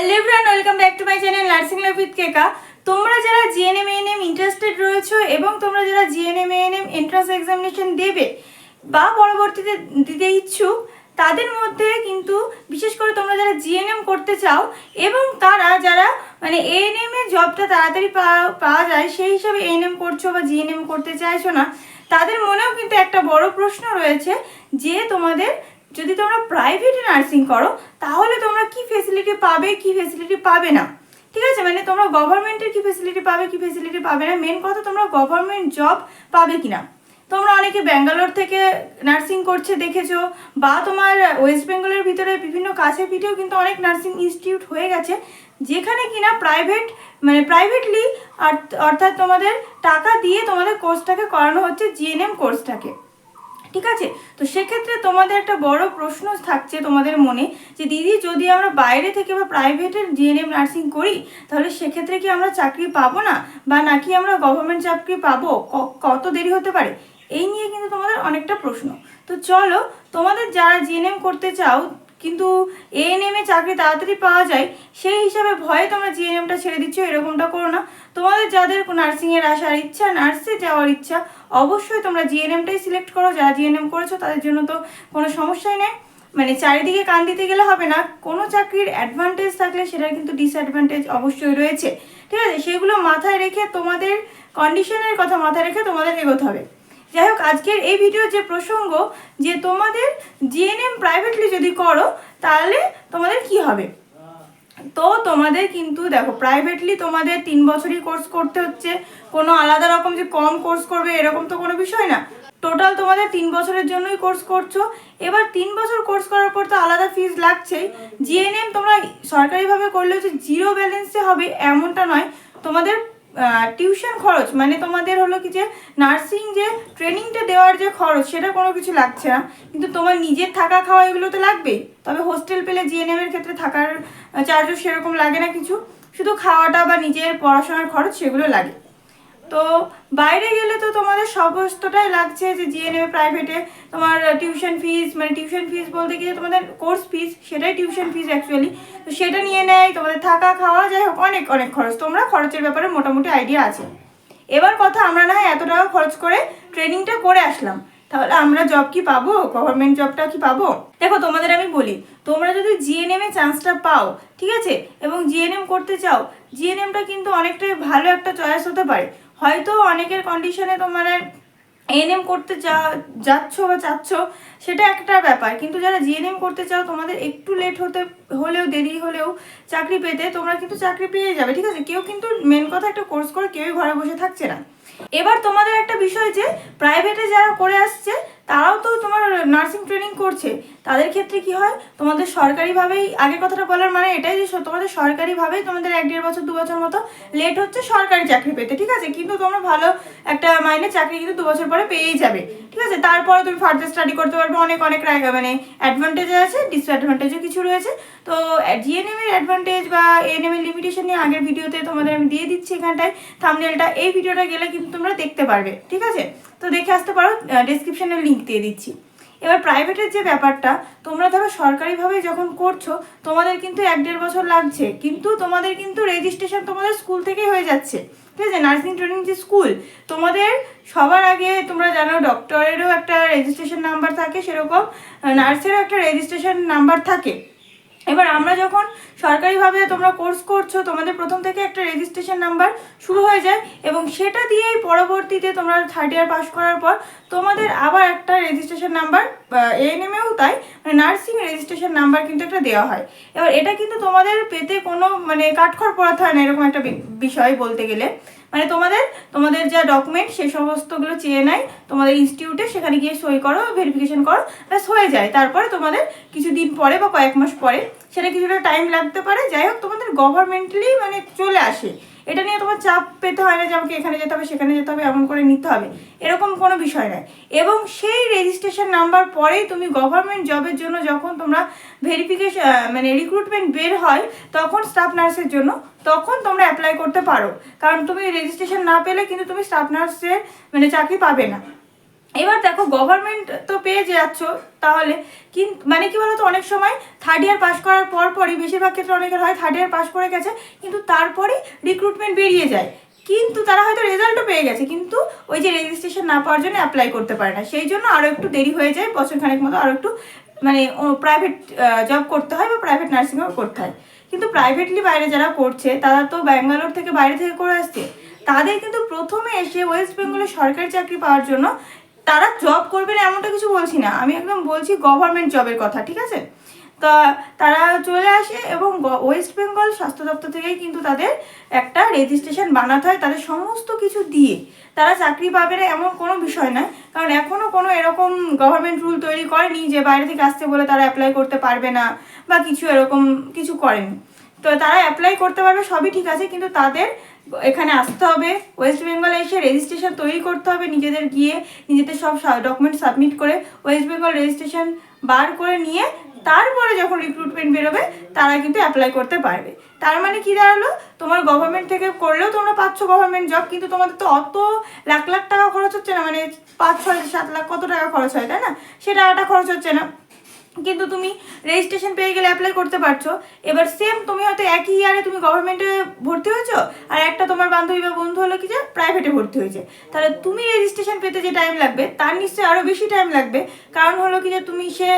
Hello everyone welcome back to my channel nursing life with Keka তোমরা যারা GNM ANM interested রয়েছো এবং তোমরা যারা জিএনএম এএনএম এন্ট্রান্স এক্সামিনেশন দেবে বা পরবর্তীতে দিতে ইচ্ছুক, তাদের মধ্যে কিন্তু বিশেষ করে তোমরা যারা জিএনএম করতে চাও এবং তারা যারা মানে এএনএম এর জবটা তাড়াতাড়ি পাওয়া পাওয়া যায়, সেই হিসাবে এএনএম করছ বা জিএনএম করতে চাইছো না, তাদের মনেও কিন্তু একটা বড় প্রশ্ন রয়েছে যে তোমাদের যদি তোমরা প্রাইভেটে নার্সিং করো, তাহলে তোমরা কি ফেসিলিটি পাবে, কি ফেসিলিটি পাবে না? ঠিক আছে? মানে তোমরা গভর্নমেন্টের কি ফেসিলিটি পাবে, কি ফেসিলিটি পাবে না? মেন কথা তোমরা গভর্নমেন্ট জব পাবে কিনা? তোমরা অনেকে ব্যাঙ্গালোর থেকে নার্সিং করছে দেখেছ, বা তোমার ওয়েস্ট বেঙ্গলের ভিতরে বিভিন্ন কাছে পিঠেও কিন্তু অনেক নার্সিং ইনস্টিটিউট হয়ে গেছে, যেখানে কিনা প্রাইভেট মানে প্রাইভেটলি অর্থাৎ তোমাদের টাকা দিয়ে তোমাদের কোর্সটাকে করানো হচ্ছে জিএনএম কোর্সটাকে ঠিক আছে? তো সেক্ষেত্রে তোমাদের একটা বড় প্রশ্ন থাকছে তোমাদের মনে যে, দিদি, যদি আমরা বাইরে থেকে বা প্রাইভেটের জিএনএম নার্সিং করি, তাহলে সেক্ষেত্রে কি আমরা চাকরি পাবো না? বা নাকি আমরা গভর্নমেন্ট চাকরি পাবো? কত দেরি হতে পারে? এই নিয়ে কিন্তু তোমাদের অনেকটা প্রশ্ন। তো চলো, তোমাদের যারা জিএনএম করতে চাও কিন্তু এএনএম এ চাকরি তাড়াতাড়ি পাওয়া যায়, সেই হিসাবে ভয়ে তোমরা জিএনএমটা ছেড়ে দিচ্ছ, এরকমটা করো না। তোমাদের যাদের নার্সিংয়ের আসার ইচ্ছা, নার্সে যাওয়ার ইচ্ছা, অবশ্যই তোমরা জিএনএমটাই সিলেক্ট করো। যারা জিএনএম করেছ, তাদের জন্য তো কোনো সমস্যাই নেই। মানে চারিদিকে কান দিতে গেলে হবে না। কোনো চাকরির অ্যাডভান্টেজ থাকলে সেটার কিন্তু ডিসঅ্যাডভান্টেজ অবশ্যই রয়েছে। ঠিক আছে? সেগুলো মাথায় রেখে তোমাদের কন্ডিশনের কথা মাথায় রেখে তোমাদের এগোতে হবে। যাই হোক আজকের এই ভিডিওর যে প্রসঙ্গ, যে তোমাদের জিএনএম প্রাইভেটলি যদি করো, তাহলে তোমাদের কি হবে? তো তোমাদের কিন্তু দেখো প্রাইভেটলি তোমাদের তিন বছরই কোর্স করতে হচ্ছে। কোনো আলাদা রকম যে কম কোর্স করবে, এরকম তো কোনো বিষয় না। টোটাল তোমাদের তিন বছরের জন্যই কোর্স করছ। এবার তিন বছর কোর্স করার পর তো আলাদা ফিজ লাগছেই। জিএনএম তোমরা সরকারিভাবে করলেও যে জিরো ব্যালেন্সে হবে, এমনটা নয়। তোমাদের টিউশন খরচ মানে তোমাদের হলো কি যে নার্সিং যে ট্রেনিংটা দেওয়ার যে খরচ, সেটা কোনো কিছু লাগছে না। কিন্তু তোমার নিজের থাকা খাওয়া এগুলো তো লাগবেই। তবে হোস্টেল পেলে জিএনএম এর ক্ষেত্রে থাকার চার্জও সেরকম লাগে না কিছু। শুধু খাওয়াটা বা নিজের পড়াশোনার খরচ সেগুলো লাগে। তো বাইরে গেলে তো তোমাদের সমস্তটাই লাগছে যে জিএনএম প্রাইভেটে তোমার টিউশন ফিস মানে টিউশন ফিস বলতে গিয়ে তোমাদের কোর্স ফিস সেটাই টিউশন ফিস অ্যাকচুয়ালি তো সেটা নিয়ে নেয়, তোমাদের থাকা খাওয়া, যাই হোক, অনেক অনেক খরচ। তোমরা খরচের ব্যাপারে মোটামুটি আইডিয়া আছে। এবার কথা, আমরা না হয় এত টাকা খরচ করে ট্রেনিংটা করে আসলাম। তাহলে আমরা জব কি পাবো? গভর্নমেন্ট জবটা কি পাবো? দেখো, তোমাদের আমি বলি, তোমরা যদি জিএনএম এ চান্সটা পাও, ঠিক আছে? এবং জিএনএম করতে চাও জিএনএমটা কিন্তু অনেকটাই ভালো একটা চয়েস হতে পারে। হয়তো অনেকের কন্ডিশনে তোমার এএনএম করতে যা, যাচ্ছ বা চাচ্ছ, সেটা একটা ব্যাপার। কিন্তু যারা জিএনএম করতে চাও, তোমাদের একটু লেট হতে হলেও, দেরি হলেও চাকরি পেতে তোমরা কিন্তু চাকরি পেয়ে যাবে, ঠিক আছে? কেউ কিন্তু মেন কথা একটা কোর্স করে কেউই ঘরে বসে থাকছে না। এবার তোমাদের একটা বিষয় যে প্রাইভেটে যারা করে আসছে, তারাও তো তোমার নার্সিং ট্রেনিং করছে। তাদের ক্ষেত্রে কি হয়? তোমাদের সরকারিভাবেই আগে কথাটা বলার মানে এটাই যে, তোমাদের সরকারিভাবেই তোমাদের এক দেড় বছর, দু বছর মতো লেট হচ্ছে সরকারি চাকরি পেতে, ঠিক আছে? কিন্তু তোমরা ভালো একটা মাইনে চাকরি কিন্তু দু বছর পরে পেয়েই যাবে, ঠিক আছে? তারপরে তুমি ফার্দার স্টাডি করতে পারবে, অনেক অনেক মানে অ্যাডভান্টেজ আছে ডিসঅ্যাডভান্টেজও কিছু রয়েছে। তো জিএনএম এর অ্যাডভান্টেজ বা এএনএম এর লিমিটেশন নিয়ে আগের ভিডিওতে তোমাদের আমি দিয়ে দিচ্ছি এখানটায়। থামনেলটা এই ভিডিওটা গেলে কিন্তু তোমরা দেখতে পারবে, ঠিক আছে? তো দেখে আসতে পারো ডেসক্রিপশনে লিঙ্ক দিয়ে দিচ্ছি। এবার প্রাইভেটের যে ব্যাপারটা, তোমরা ধরো সরকারিভাবে যখন করছ, তোমাদের কিন্তু এক দেড় বছর লাগছে, কিন্তু তোমাদের কিন্তু রেজিস্ট্রেশন তোমাদের স্কুল থেকেই হয়ে যাচ্ছে, ঠিক আছে? নার্সিং ট্রেনিং যে স্কুল তোমাদের সবার আগে তোমরা জানো ডক্টরেরও একটা রেজিস্ট্রেশন নাম্বার থাকে, সেরকম নার্সেরও একটা রেজিস্ট্রেশন নাম্বার থাকে। এবার আমরা যখন সরকারিভাবে তোমরা কোর্স করছ, তোমাদের প্রথম থেকে একটা রেজিস্ট্রেশন নাম্বার শুরু হয়ে যায় এবং সেটা দিয়েই পরবর্তীতে তোমরা থার্ড ইয়ার পাস করার পর তোমাদের আবার একটা রেজিস্ট্রেশন নাম্বার এএনএমেও তাই মানে নার্সিং রেজিস্ট্রেশন নাম্বার কিন্তু একটা দেওয়া হয়। এবার এটা কিন্তু তোমাদের পেতে কোনো মানে কাঠখড় পড়াতে হয় না, এরকম একটা বিষয় বলতে গেলে। মানে তোমাদের তোমাদের যা ডকুমেন্ট সে সমস্তগুলো চেয়ে নেয়, তোমাদের ইনস্টিটিউটে সেখানে গিয়ে সই করো ভেরিফিকেশন করো ব্যাস হয়ে যায়। তারপরে তোমাদের কিছুদিন পরে বা কয়েক মাস পরে সেটা কিছুটা টাইম লাগতে পারে। যাই হোক, তোমাদের গভর্নমেন্টলি মানে চলে আসে। এটা নিয়ে তোমার চাপ পেতে হয় না যে আমাকে এখানে যেতে হবে, সেখানে যেতে হবে, এমন করে নিতে হবে। এরকম কোনো বিষয় নয়। এবং সেই রেজিস্ট্রেশন নাম্বার পরেই তুমি গভর্নমেন্ট জবের জন্য যখন তোমরা ভেরিফিকেশন মানে রিক্রুটমেন্ট বের হয়, তখন স্টাফ নার্সের জন্য, তখন তোমরা অ্যাপ্লাই করতে পারো। কারণ তুমি রেজিস্ট্রেশন না পেলে কিন্তু তুমি স্টাফ নার্সের মানে চাকরি পাবে না। এবার দেখো গভর্নমেন্ট তো পেয়ে যাচ্ছ তাহলে। কিন্তু মানে কি বলতো, অনেক সময় থার্ড ইয়ার পাস করার পর পরই বেশিরভাগ ক্ষেত্রে অনেকের হয় থার্ড ইয়ার পাস করে গেছে, কিন্তু তারপরে রিক্রুটমেন্ট বেরিয়ে যায়। কিন্তু তারা হয়তো রেজাল্টও পেয়ে গেছে, কিন্তু ওই যে রেজিস্ট্রেশন না পাওয়ার জন্য অ্যাপ্লাই করতে পারে না। সেই জন্য আরও একটু দেরি হয়ে যায়, বছর খানেক মতো আরও একটু মানে প্রাইভেট জব করতে হয় বা প্রাইভেট নার্সিংও করতে হয়। কিন্তু প্রাইভেটলি বাইরে যারা করছে, তারা তো ব্যাঙ্গালোর থেকে বাইরে থেকে করে আসছে। তাদের কিন্তু প্রথমে এসে ওয়েস্ট বেঙ্গলে সরকারি চাকরি পাওয়ার জন্য তারা জব করবে না এমনটা কিছু বলছি না। আমি একদম বলছি গভর্নমেন্ট জবের কথা, ঠিক আছে? তা তারা চলে আসে এবং ওয়েস্ট বেঙ্গল স্বাস্থ্য দপ্তর থেকেই কিন্তু তাদের একটা রেজিস্ট্রেশন বানাতে হয়, তাদের সমস্ত কিছু দিয়ে। তারা চাকরি পাবে না এমন কোনো বিষয় নয়, কারণ এখনও কোনো এরকম গভর্নমেন্ট রুল তৈরি করেনি যে বাইরে থেকে আসতে বলে তারা অ্যাপ্লাই করতে পারবে না বা কিছু এরকম কিছু করেনি। তো তারা অ্যাপ্লাই করতে পারবে, সবই ঠিক আছে, কিন্তু তাদের এখানে আসতে হবে। ওয়েস্ট বেঙ্গলে এসে রেজিস্ট্রেশন তৈরি করতে হবে নিজেদের গিয়ে, নিজেদের সব ডকুমেন্ট সাবমিট করে ওয়েস্ট বেঙ্গল রেজিস্ট্রেশন বার করে নিয়ে, তারপরে যখন রিক্রুটমেন্ট বেরোবে, তারা কিন্তু অ্যাপ্লাই করতে পারবে। তার মানে কি দাঁড়াল? তোমার গভর্নমেন্ট থেকে করলেও তোমরা পাচ্ছ গভর্নমেন্ট জব কিন্তু তোমাদের তো অত লাখ লাখ টাকা খরচ হচ্ছে না মানে পাঁচ, ছয়, সাত লাখ কত টাকা খরচ হয়, তাই না? সে টাকাটা খরচ হচ্ছে না। কিন্তু তুমি রেজিস্ট্রেশন পেয়ে গেলে অ্যাপ্লাই করতে পারছ। এবার সেম তুমি হয়তো একই ইয়ারে তুমি গভর্নমেন্টে ভর্তি হয়েছো, আর একটা তোমার বান্ধবী বা বন্ধু হলো কি যে প্রাইভেটে ভর্তি হয়েছে। তাহলে তুমি রেজিস্ট্রেশন পেতে যে টাইম লাগবে, তার নিশ্চয়ই আরও বেশি টাইম লাগবে। কারণ হলো কি যে তুমি সে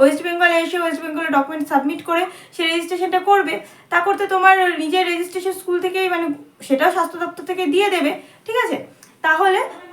ওয়েস্ট বেঙ্গলে এসে ওয়েস্ট বেঙ্গলে ডকুমেন্ট সাবমিট করে সে রেজিস্ট্রেশনটা করবে। তা করতে তোমার নিজের রেজিস্ট্রেশন স্কুল থেকেই মানে সেটাও স্বাস্থ্য দপ্তর থেকে দিয়ে দেবে, ঠিক আছে?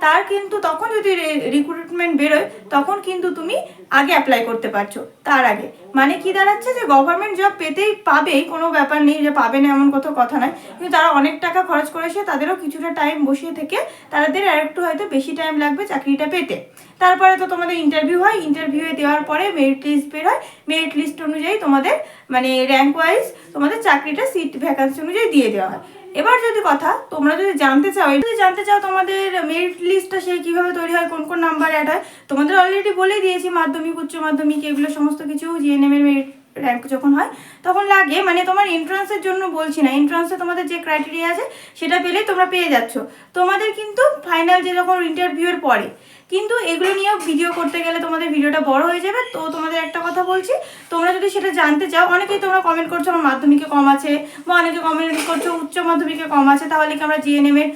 তার কিন্তু তখন যদি রিক্রুটমেন্ট বেরোয়, তখন কিন্তু তুমি আগে অ্যাপ্লাই করতে পারছ, তার আগে। মানে কি দাঁড়াচ্ছে যে গভর্নমেন্ট জব পেতেই পাবেই, কোনো ব্যাপার নেই যে পাবে না এমন কত কথা নয়। কিন্তু তারা অনেক টাকা খরচ করেছে তাদেরও কিছুটা টাইম বসিয়ে থেকে তাদের আর একটু হয়তো বেশি টাইম লাগবে চাকরিটা পেতে। তারপরে তো তোমাদের ইন্টারভিউ হয় ইন্টারভিউয়ে দেওয়ার পরে মেরিট লিস্ট বের হয়। মেরিট লিস্ট অনুযায়ী তোমাদের মানে র্যাঙ্ক ওয়াইজ তোমাদের চাকরিটা সিট ভ্যাকান্সি অনুযায়ী দিয়ে দেওয়া হয়। এবার যদি কথা, তোমরা যদি জানতে চাও যদি জানতে চাও তোমাদের মেরিট লিস্টটা সে কীভাবে তৈরি হয়, কোন কোন নাম্বার অ্যাড হয়, তোমাদের অলরেডি বলেই দিয়েছি, মাধ্যমিক, উচ্চ মাধ্যমিক, এগুলো সমস্ত কিছু জিএনএম এর মেরিট র্যাঙ্ক যখন হয়, তখন লাগে মানে তোমার এন্ট্রান্সের জন্য বলছি না এন্ট্রান্সে তোমাদের যে ক্রাইটেরিয়া আছে, সেটা পেলেই তোমরা পেয়ে যাচ্ছ। তোমাদের কিন্তু ফাইনাল যে যখন ইন্টারভিউয়ের পরে, কিন্তু এগুলো নিয়েও ভিডিও করতে গেলে তোমাদের ভিডিওটা বড় হয়ে যাবে। তো তোমাদের একটা কথা বলছি, তোমরা যদি সেটা জানতে চাও, অনেকেই তোমরা কমেন্ট করছ, আমার মাধ্যমিকে কম আছে বা অনেকে কমেন্ট করছ, উচ্চ মাধ্যমিকে কম আছে তাহলে কি আমরা জিএনএম এর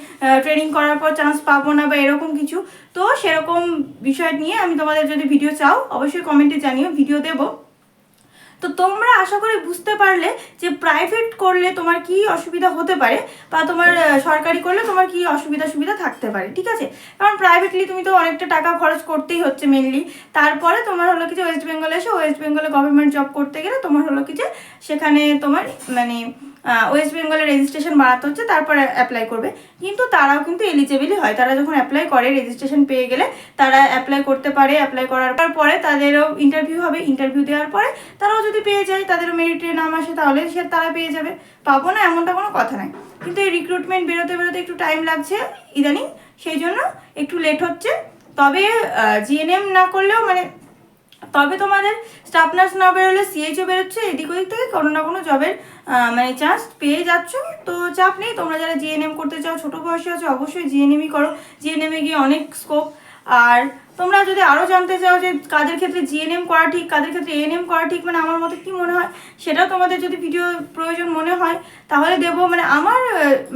ট্রেনিং করার পর চান্স পাবো না বা এরকম কিছু? তো সেরকম বিষয় নিয়ে আমি তোমাদের যদি ভিডিও চাও, অবশ্যই কমেন্টে জানিও ভিডিও দেবো। তো তোমরা আশা করি বুঝতে পারলে যে প্রাইভেট করলে তোমার কি অসুবিধা হতে পারে বা তোমার সরকারি করলে তোমার কি অসুবিধা সুবিধা থাকতে পারে, ঠিক আছে? কারণ প্রাইভেটলি তুমি তো অনেকটা টাকা খরচ করতেই হচ্ছে মেনলি তারপরে তোমার হলো কি যে ওয়েস্ট বেঙ্গলে এসে ওয়েস্ট বেঙ্গলে গভর্নমেন্ট জব করতে গেলে তোমার হলো কি যে সেখানে তোমার মানে ওয়েস্ট বেঙ্গলে রেজিস্ট্রেশন বাড়াতে হচ্ছে, তারপরে অ্যাপ্লাই করবে। কিন্তু তারাও কিন্তু এলিজেবলই হয়। তারা যখন অ্যাপ্লাই করে রেজিস্ট্রেশন পেয়ে গেলে, তারা অ্যাপ্লাই করতে পারে অ্যাপ্লাই করার পরে তাদেরও ইন্টারভিউ হবে। ইন্টারভিউ দেওয়ার পরে তারাও যদি পেয়ে যায়, তাদেরও মেরিটে নাম আসে, তাহলে সে তারা পেয়ে যাবে। পাবো না এমনটা কোনো কথা নাই। কিন্তু এই রিক্রুটমেন্ট বেরোতে বেরোতে একটু টাইম লাগছে ইদানিং, সেই জন্য একটু লেট হচ্ছে। তবে জিএনএম না করলেও মানে তবে তোমাদের স্টাফ নার্স না বেরোলে সিএইচও বেরোচ্ছে, এদিক ওদিক থেকে কোনো না কোনো জবের মানে চান্স পেয়ে যাচ্ছ। তো চাপ নেই, তোমরা যারা জিএনএম করতে চাও, ছোটো বয়সে আছো, অবশ্যই জিএনএমই করো। জিএনএমে গিয়ে অনেক স্কোপ আর তোমরা যদি আরও জানতে চাও যে কাদের ক্ষেত্রে জিএনএম করা ঠিক, কাদের ক্ষেত্রে এএনএম করা ঠিক মানে আমার মতে কি মনে হয়, সেটাও তোমাদের যদি ভিডিও প্রয়োজন মনে হয়, তাহলে দেবো মানে আমার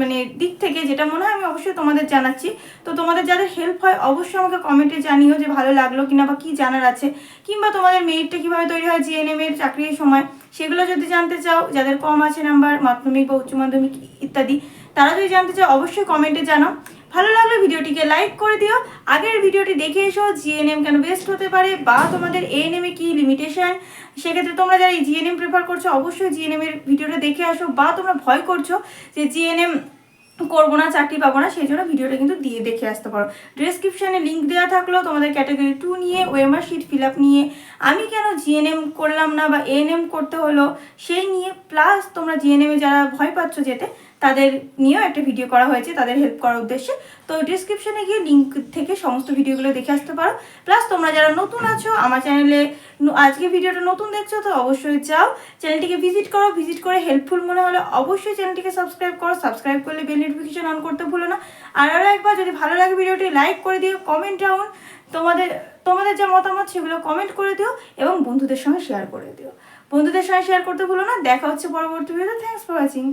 মানে দিক থেকে যেটা মনে হয় আমি অবশ্যই তোমাদের জানাচ্ছি। তো তোমাদের যাদের হেল্প হয়, অবশ্যই আমাকে কমেন্টে জানিও যে ভালো লাগল কিনা বা কী জানার আছে। কিংবা তোমাদের মেরিটটা কীভাবে তৈরি হয় জিএনএম এর চাকরির সময়, সেগুলো যদি জানতে চাও, যাদের কম আছে নাম্বার মাধ্যমিক বা উচ্চ মাধ্যমিক, ইত্যাদি, তারা যদি জানতে চাও, অবশ্যই কমেন্টে জানাও। ভালো লাগলে ভিডিওটিকে লাইক করে দিও। আগের ভিডিওটি দেখে এসো জিএনএম কেন বেস্ট হতে পারে বা তোমাদের এএনএম কি লিমিটেশন সেক্ষেত্রে তোমরা যারা এই জিএনএম প্রেফার করছ, অবশ্যই জিএনএম এর ভিডিওটা দেখে আসো বা তোমরা ভয় করছ যে জিএনএম করব না, চাকরি পাবো না, সেই জন্য ভিডিওটা কিন্তু দিয়ে দেখে আসতে পারো। ডিসক্রিপশানে লিঙ্ক দেওয়া থাকল তোমাদের ক্যাটাগরি টু নিয়ে ওএমআর শিট ফিল আপ নিয়ে। আমি কেন জিএনএম করলাম না বা এএনএম করতে হলো সেই নিয়ে প্লাস তোমরা জিএনএমে যারা ভয় পাচ্ছ যেতে তাদের নিয়েও একটা ভিডিও করা হয়েছে, তাদের হেল্প করার উদ্দেশ্যে। তো ডিসক্রিপশনে গিয়ে লিঙ্ক থেকে সমস্ত ভিডিওগুলো দেখে আসতে পারো। প্লাস তোমরা যারা নতুন আছো, আমার চ্যানেলে আজকে ভিডিওটা নতুন দেখছ, তো অবশ্যই যাও। চ্যানেলটিকে ভিজিট করো ভিজিট করে হেল্পফুল মনে হলে অবশ্যই চ্যানেলটিকে সাবস্ক্রাইব করো। সাবস্ক্রাইব করলে বেল নোটিফিকেশন অন করতে ভুলো না। আর আরও একবার, যদি ভালো লাগে ভিডিওটি লাইক করে দিও কমেন্ট ডাউন তোমাদের তোমাদের যে মতামত, সেগুলো কমেন্ট করে দিও এবং বন্ধুদের সঙ্গে শেয়ার করে দিও। বন্ধুদের সঙ্গে শেয়ার করতে ভুলো না। দেখা হচ্ছে পরবর্তী ভিডিও থ্যাংকস ফর ওয়াচিং